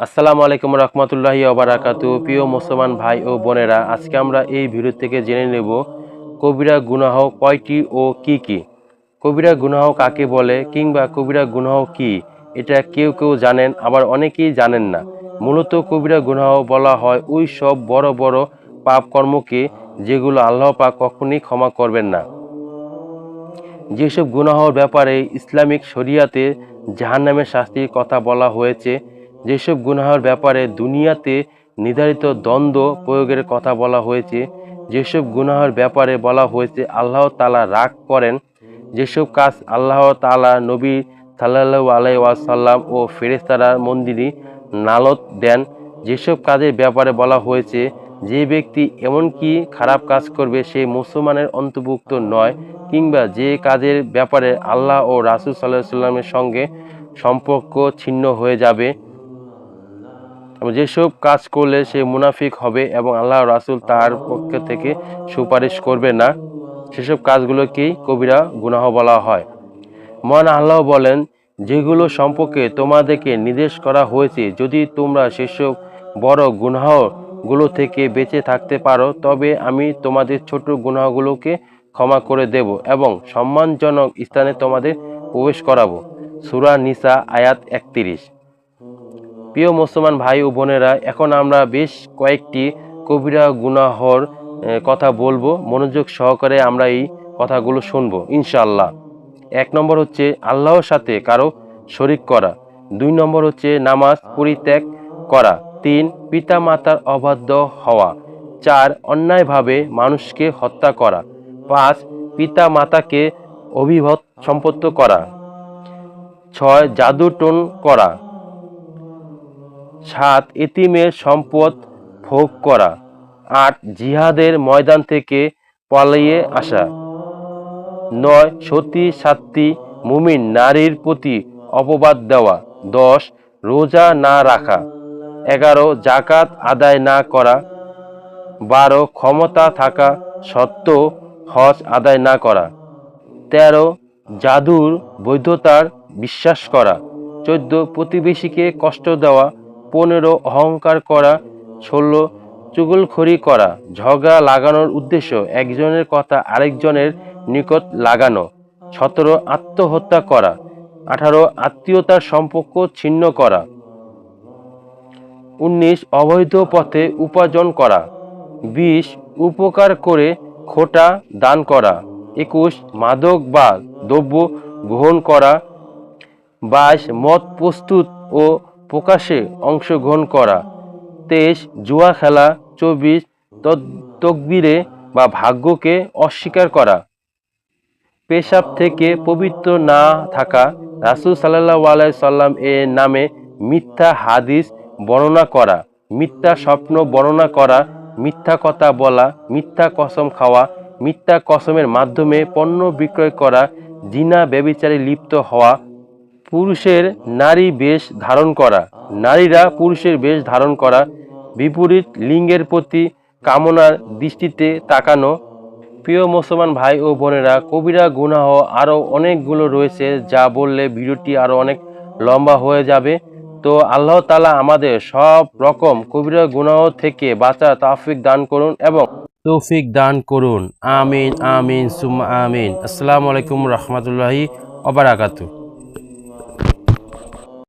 আসসালামু আলাইকুম রহমতুল্লাহি ওবারাকাতু প্রিয় মুসলমান ভাই ও বোনেরা, আজকে আমরা এই ভিডিও থেকে জেনে নেব কবিরা গুনাহ কয়টি ও কি কি। কবিরা গুনাহ কাকে বলে কিংবা কবিরা গুনাহ কি? এটা কেউ কেউ জানেন, আবার অনেকেই জানেন না। মূলত কবিরা গুনাহ বলা হয় ওই সব বড় বড় পাপ কর্মকে যেগুলো আল্লাহ পাক কখনই ক্ষমা করবেন না। যেসব গুনাহর ব্যাপারে ইসলামিক শরিয়াতে জাহান্নামের শাস্তির কথা বলা হয়েছে যেসব গুনাহর ব্যাপারে দুনিয়াতে নির্ধারিত দ্বন্দ্ব প্রয়োগের কথা বলা হয়েছে, যেসব গুনাহর ব্যাপারে বলা হয়েছে, আল্লাহ তালা রাগ করেন। যেসব কাজ আল্লাহ তালা নবী সাল্লাহ আলাই ওয়াসাল্লাম ও ফেরেস্তারা মন্দিরে নালত দেন, যেসব কাজের ব্যাপারে বলা হয়েছে, যে ব্যক্তি এমনকি খারাপ কাজ করবে, সে মুসলমানের অন্তর্ভুক্ত নয়, কিংবা যে কাজের ব্যাপারে আল্লাহ ও রাসুল সাল্লাহ সাল্লামের সঙ্গে সম্পর্ক ছিন্ন হয়ে যাবে। যেসব কাজ করলে সে মুনাফিক হবে এবং আল্লাহ রাসুল তার পক্ষ থেকে সুপারিশ করবে না, সেসব কাজগুলোকেই কবিরা গুনাহ বলা হয়। মহান আল্লাহ বলেন, যেগুলো সম্পর্কে তোমাদেরকে নির্দেশ করা হয়েছে, যদি তোমরা সেসব বড় গুনাহগুলো থেকে বেঁচে থাকতে পারো, তবে আমি তোমাদের ছোট গুনাহগুলোকে ক্ষমা করে দেব এবং সম্মানজনক স্থানে তোমাদের প্রবেশ করাবো। সুরা নিসা আয়াত একত্রিশ। প্রিয় মুসলমান ভাই ও বোনেরা, এখন আমরা বেশ কয়েকটি কবিরা গুনাহর কথা বলব। মনোযোগ সহকারে আমরা এই কথাগুলো শুনব, ইনশাআল্লাহ। এক নম্বর হচ্ছে আল্লাহর সাথে কারও শরিক করা। দুই নম্বর হচ্ছে নামাজ পরিত্যাগ করা। তিন পিতা মাতার অবাধ্য হওয়া। চার, অন্যায়ভাবে মানুষকে হত্যা করা। পাঁচ পিতা মাতাকে অভিভত সম্পত্ত করা। ছয়, জাদুটন করা। সাত এতিমের সম্পদ ভোগ করা আট জিহাদের ময়দান থেকে পালিয়ে আসা। নয়, সতী সাতটি মুমিন নারীর প্রতি অপবাদ দেওয়া। দশ, রোজা না রাখা। এগারো জাকাত আদায় না করা। বারো, ক্ষমতা থাকা সত্ত্বেও হজ আদায় না করা। তেরো, জাদুর বৈধতার বিশ্বাস করা। চোদ্দ, প্রতিবেশীকে কষ্ট দেওয়া। পনেরো অহংকার করা, ষোলো চুগলখড়ি করা, ঝগড়া লাগানোর উদ্দেশ্য একজনের কথা আরেকজনের নিকট লাগানো, সতেরো আত্মহত্যা করা, আঠারো আত্মীয়তার সম্পর্ক ছিন্ন করা, উনিশ অবৈধ পথে উপার্জন করা, বিশ উপকার করে খোটা দান করা, একুশ মাদক বা দ্রব্য গ্রহণ করা, বাইশ মদ প্রস্তুত ও প্রকাশে অংশগ্রহণ করা। তেইশ, জুয়া খেলা, চব্বিশ তকবিরে বা ভাগ্যকে অস্বীকার করা। পেশাব থেকে পবিত্র না থাকা রাসুল সাল্লাহ আলাই সাল্লাম এর নামে মিথ্যা হাদিস বর্ণনা করা। মিথ্যা স্বপ্ন বর্ণনা করা, মিথ্যা কথা বলা, মিথ্যা কসম খাওয়া, মিথ্যা কসমের মাধ্যমে পণ্য বিক্রয় করা, জিনা, ব্যবিচারে লিপ্ত হওয়া পুরুষের নারী বেশ ধারণ করা। নারীরা পুরুষের বেশ ধারণ করা। বিপরীত লিঙ্গের প্রতি কামনার দৃষ্টিতে তাকানো। প্রিয় মুসলমান ভাই ও বোনেরা, কবিরা গুনাহ আরও অনেকগুলো রয়েছে যা বললে ভিডিওটি আরও অনেক লম্বা হয়ে যাবে। তো আল্লাহ তালা আমাদের সব রকম কবিরা গুনাহ থেকে বাঁচা তাফিক দান করুন এবং তৌফিক দান করুন। আমিন আমিন, সুম্মা আমিন। আসসালামু আলাইকুম রহমতুল্লাহি অবরাকাতু